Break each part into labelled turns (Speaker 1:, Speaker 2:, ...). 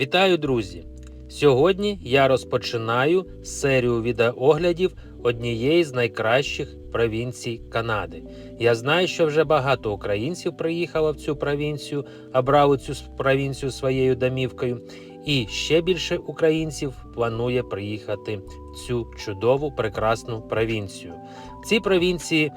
Speaker 1: Вітаю, друзі! Сьогодні я розпочинаю серію відеооглядів однієї з найкращих провінцій Канади. Я знаю, що вже багато українців приїхало в цю провінцію, обрали цю провінцію своєю домівкою, і ще більше українців планує приїхати в цю чудову прекрасну провінцію. В цій провінції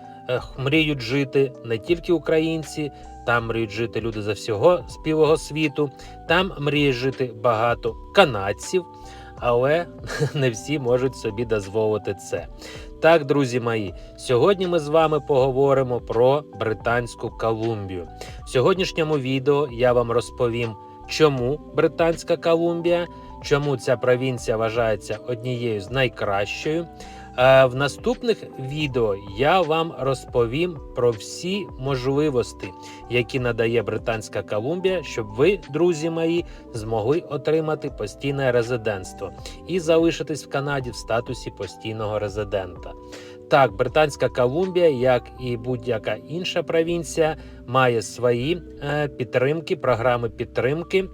Speaker 1: мріють жити не тільки українці, там мріють жити люди за всього співого світу. Там мріє жити багато канадців, але не всі можуть собі дозволити це. Так, друзі мої, сьогодні ми з вами поговоримо про Британську Колумбію. В сьогоднішньому відео я вам розповім, чому Британська Колумбія, чому ця провінція вважається однією з найкращою. Е, В наступних відео я вам розповім про всі можливості, які надає Британська Колумбія, щоб ви, друзі мої, змогли отримати постійне резидентство і залишитись в Канаді в статусі постійного резидента. Так, Британська Колумбія, як і будь-яка інша провінція, має свої е, підтримки, програми підтримки,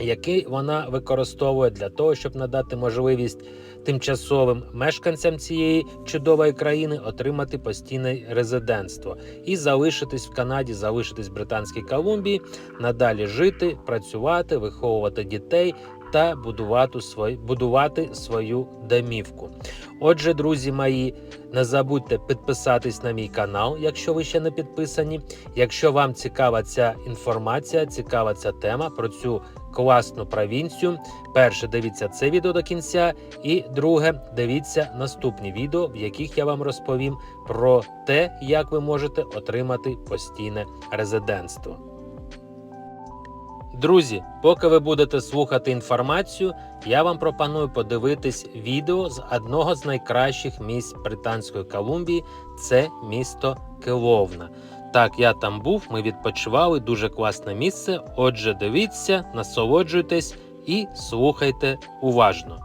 Speaker 1: які вона використовує для того, щоб надати можливість тимчасовим мешканцям цієї чудової країни отримати постійне резидентство і залишитись в Канаді, залишитись в Британській Колумбії, надалі жити, працювати, виховувати дітей та будувати свої, будувати свою домівку. Отже, друзі мої, не забудьте підписатись на мій канал, якщо ви ще не підписані. Якщо вам цікава ця інформація, цікава ця тема про цю класну провінцію. Перше, дивіться це відео до кінця, і друге, дивіться наступні відео, в яких я вам розповім про те, як ви можете отримати постійне резидентство. Друзі, поки ви будете слухати інформацію, я вам пропоную подивитись відео з одного з найкращих місць Британської Колумбії це місто Келовна. Так, я там був, ми відпочивали, дуже класне місце. Отже, дивіться, насолоджуйтесь і слухайте уважно.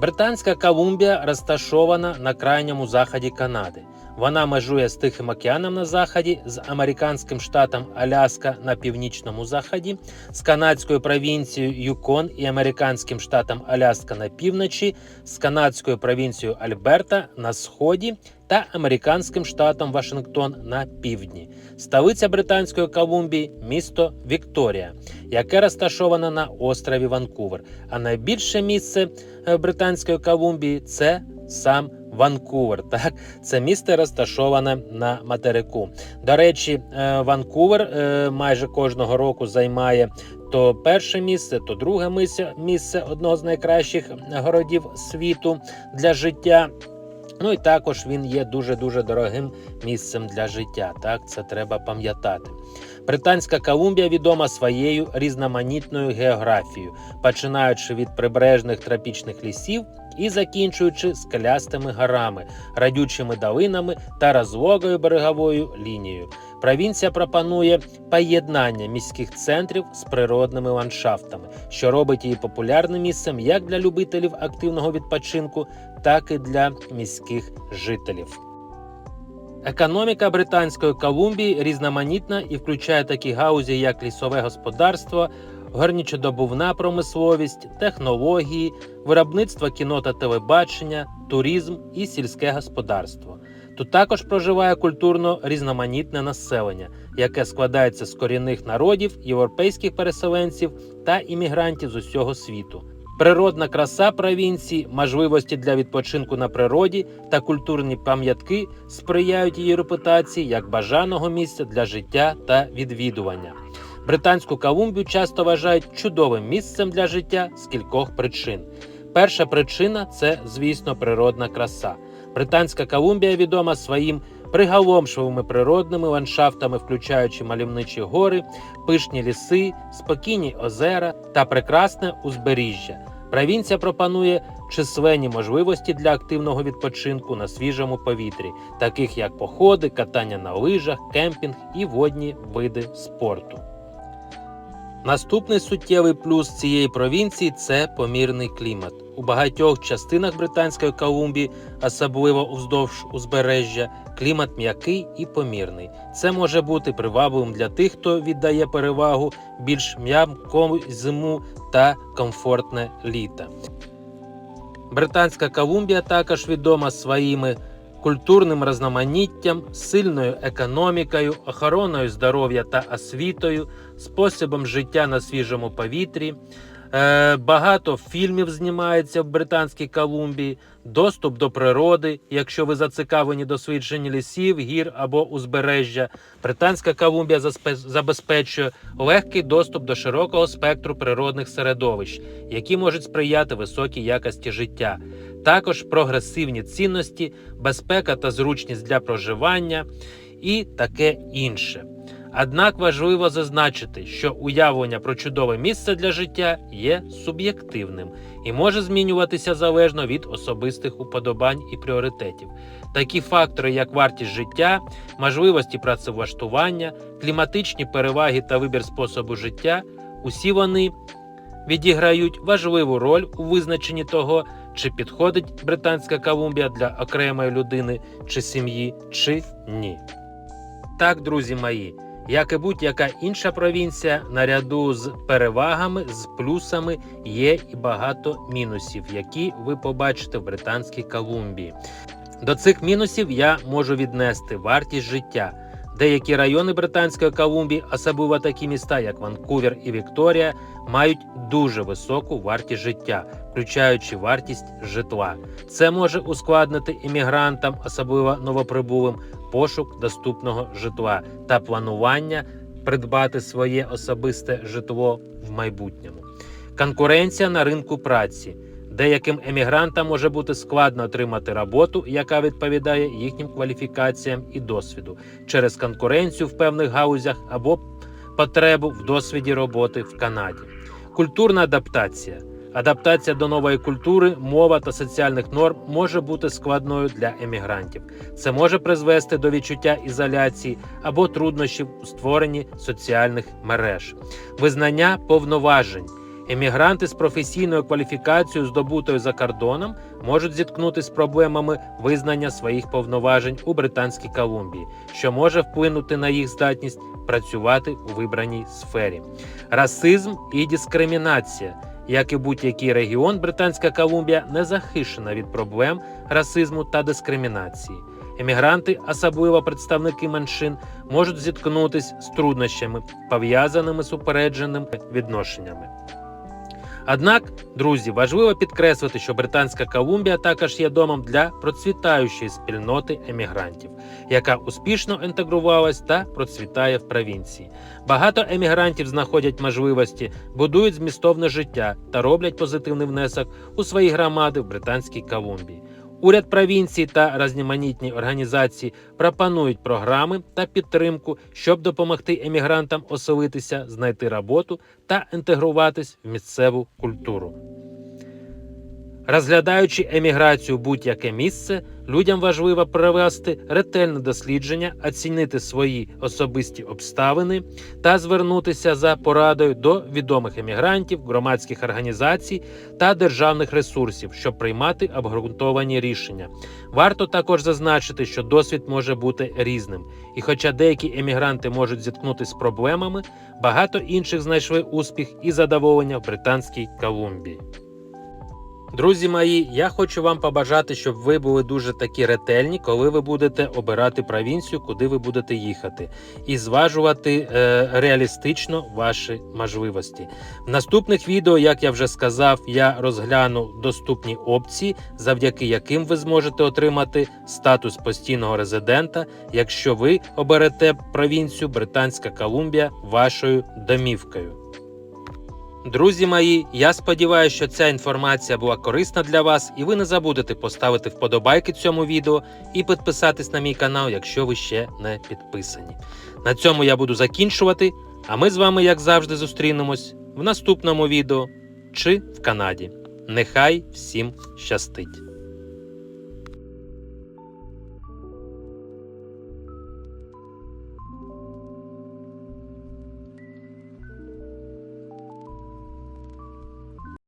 Speaker 1: Британська Колумбія розташована на крайньому заході Канади. Вона межує з Тихим океаном на заході, з американським штатом Аляска на північному заході, з канадською провінцією Юкон і американським штатом Аляска на півночі, з канадською провінцією Альберта на сході та американським штатом Вашингтон на півдні. Столиця Британської Колумбії місто Вікторія, яке розташоване на острові Ванкувер. А найбільше місце е, Британської Колумбії це сам Ванкувер. Так, це місто розташоване на материку. До речі, е, Ванкувер е, майже кожного року займає то перше місце, то друге місце, місце одного з найкращих городів світу для життя. Ну і також він є дуже дуже дорогим місцем для життя. Так, це треба пам'ятати. Британська Колумбія відома своєю різноманітною географією, починаючи від прибережних тропічних лісів і закінчуючи скелястими горами, радючими долинами та розлогою береговою лінією. Провінція пропонує поєднання міських центрів з природними ландшафтами, що робить її популярним місцем як для любителів активного відпочинку, так і для міських жителів. Економіка Британської Колумбії різноманітна і включає такі гаузі, як лісове господарство, горнічодобувна промисловість, технології, виробництво кіно та телебачення, туризм і сільське господарство. Тут також проживає культурно різноманітне населення, яке складається з корінних народів, європейських переселенців та іммігрантів з усього світу. Природна краса провінції, можливості для відпочинку на природі та культурні пам'ятки сприяють її репутації як бажаного місця для життя та відвідування. Британську Колумбію часто вважають чудовим місцем для життя з кількох причин. Перша причина це, звісно, природна краса. Британська Колумбія відома своїм приголомшливими природними ландшафтами, включаючи мальовничі гори, пишні ліси, спокійні озера та прекрасне узбережжя. Провінція пропонує численні можливості для активного відпочинку на свіжому повітрі, таких як походи, катання на лижах, кемпінг і водні види спорту. Наступний суттєвий плюс цієї провінції це помірний клімат. у багатьох частинах Британської Колумбії, особливо уздовж узбережжя, клімат м'який і помірний. Це може бути привабливим для тих, хто віддає перевагу більш м'якому зиму та комфортне літо. Британська Колумбія також відома своїми культурним різноманіттям, сильною економікою, охороною здоров'я та освітою, способом життя на свіжому повітрі. Е, Багато фільмів знімається в Британській Колумбії, доступ до природи, якщо ви зацікавлені дослідженні лісів, гір або узбережжя. Британська Колумбія забезпечує легкий доступ до широкого спектру природних середовищ, які можуть сприяти високій якості життя. Також прогресивні цінності, безпека та зручність для проживання і таке інше. Однак важливо зазначити, що уявлення про чудове місце для життя є суб'єктивним і може змінюватися залежно від особистих уподобань і пріоритетів. Такі фактори, як вартість життя, можливості працевлаштування, кліматичні переваги та вибір способу життя, усі вони відіграють важливу роль у визначенні того, чи підходить Британська Колумбія для окремої людини чи сім'ї, чи ні. Так, друзі мої, як і будь-яка інша провінція, наряду з перевагами, з плюсами є і багато мінусів, які ви побачите в Британській Колумбії. До цих мінусів я можу віднести вартість життя. Деякі райони Британської Колумбії, особливо такі міста, як Ванкувер і Вікторія, мають дуже високу вартість життя, включаючи вартість житла. Це може ускладнити іммігрантам, особливо новоприбулим, пошук доступного житла та планування придбати своє особисте житло в майбутньому. Конкуренція на ринку праці. Деяким емігрантам може бути складно отримати роботу, яка відповідає їхнім кваліфікаціям і досвіду через конкуренцію в певних гаузях або потребу в досвіді роботи в Канаді. Культурна адаптація. Адаптація до нової культури, мова та соціальних норм може бути складною для емігрантів. Це може призвести до відчуття ізоляції або труднощів у створенні соціальних мереж, визнання повноважень. Емігранти з професійною кваліфікацією, здобутою за кордоном, можуть зіткнутися з проблемами визнання своїх повноважень у Британській Колумбії, що може вплинути на їх здатність працювати у вибраній сфері. Расизм і дискримінація. Як і будь-який регіон, Британська Колумбія не захищена від проблем расизму та дискримінації. Емігранти, особливо представники меншин, можуть зіткнутися з труднощами, пов'язаними з упередженими відношеннями. Однак, друзі, важливо підкреслити, що Британська Колумбія також є домом для процвітаючої спільноти емігрантів, яка успішно інтегрувалась та процвітає в провінції. Багато емігрантів знаходять можливості, будують змістовне життя та роблять позитивний внесок у свої громади в Британській Колумбії. Уряд провінції та різноманітні організації пропонують програми та підтримку, щоб допомогти емігрантам оселитися, знайти роботу та інтегруватись в місцеву культуру. Розглядаючи еміграцію будь-яке місце, людям важливо провести ретельне дослідження, оцінити свої особисті обставини та звернутися за порадою до відомих емігрантів, громадських організацій та державних ресурсів, щоб приймати обґрунтовані рішення. Варто також зазначити, що досвід може бути різним, і хоча деякі емігранти можуть зіткнутися з проблемами, багато інших знайшли успіх і задоволення в Британській Колумбії. Друзі мої, я хочу вам побажати, щоб ви були дуже такі ретельні, коли ви будете обирати провінцію, куди ви будете їхати, і зважувати е, реалістично ваші можливості. В наступних відео, як я вже сказав, я розгляну доступні опції, завдяки яким ви зможете отримати статус постійного резидента, якщо ви оберете провінцію Британська Колумбія вашою домівкою. Друзі мої, я сподіваюся, що ця інформація була корисна для вас, і ви не забудете поставити вподобайки цьому відео і підписатись на мій канал, якщо ви ще не підписані. На цьому я буду закінчувати. А ми з вами, як завжди, зустрінемось в наступному відео чи в Канаді. Нехай всім щастить!